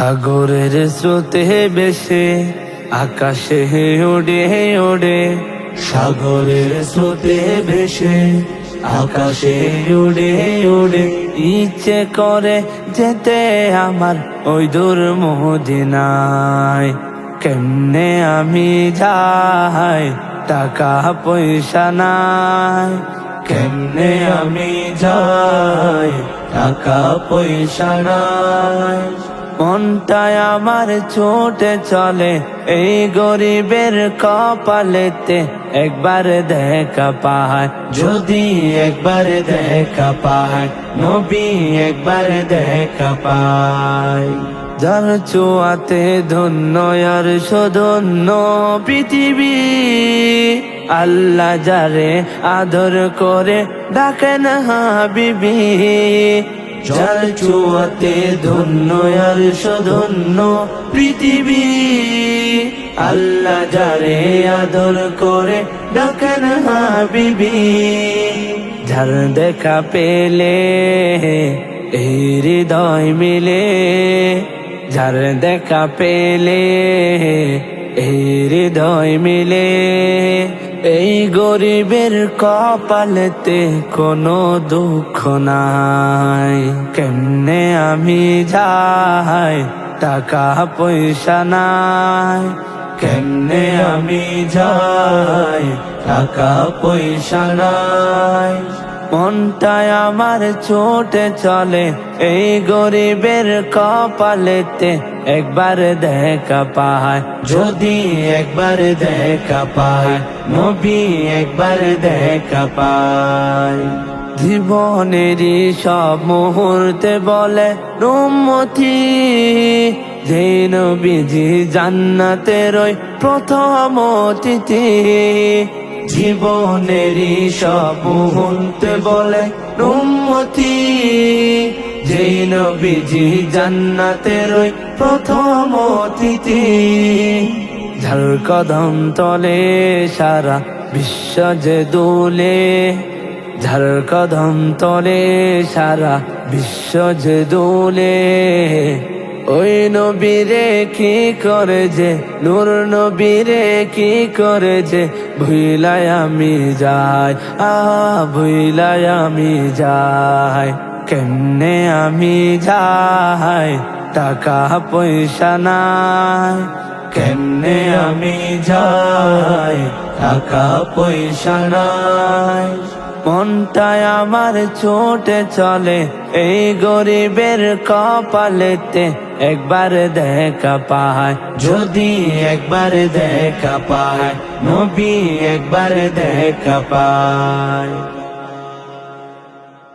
সাগরের স্রোতে বেশে, আকাশে ওড়ে ওড়ে সাগরের স্রোতে ভেসে, আকাশে উড়ে উড়ে। ইচ্ছে করে যেতে আমার ওই দূর মদিনায়। কেমনে আমি যাই, টাকা পয়সা নাই। কেমনে আমি যাই, টাকা পয়সা নাই। মনটায় আমার ছোটে চলে এই গরিবের কপালেতে একবার দেখা পায়। যদি একবার দেখা পায়, নবী একবার দেখা পায়। যার চোয়াতে ধন্য, আর সধন্য পৃথিবী, আল্লাহ যারে আদর করে ডাকেন হাবিবি। যার চুয়াতে ধন্য, আর সধন্য পৃথিবী। আল্লাহ যারে আদর করে ডাকেন হাবিবি। যার দেখা পেলে হৃদয় মিলে। যার দেখা পেলে হৃদয় মিলে। গরিবের কপালেতে কোনো দুঃখ নাই। কেমনে আমি যাই? টাকা, পয়সা নাই। কেমনে আমি যাই? টাকা, পয়সা নাই। মনটায় আমার ছোটে চলে। এই গরিবের কপালেতে একবার দেখা পায়। যদি একবার দেখা পায়, নবী একবার দেখা পায়। জীবনেরই সব মুহূর্তে বলে, রুমতি যে নবীজি জান্নাতের ওই প্রথম অতিথি। জীবনেরই মুহূর্তে বলে রুমতি যে নবীজি জান্নাতের ওই প্রথম অতিথি। ঝাল কদম তলে সারা বিশ্ব যে দোলে ঝাল কদম তলে সারা বিশ্ব যে দোলে। ওই নবীরে কি করে যে নূর নবীরে কি করে যে ভুইলাই আমি যাই আ ভুইলাই আমি যাই। কেমনে আমি যাই? টাকা, পয়সা নাই। কেমনে আমি যাই? টাকা, পয়সা নাই। মনটায় আমার ছোটে চলে, এই গরিবের কপালেতে। একবার দেখা পায়। যদি একবার দেখা পায় নবী একবার দেখা পায়।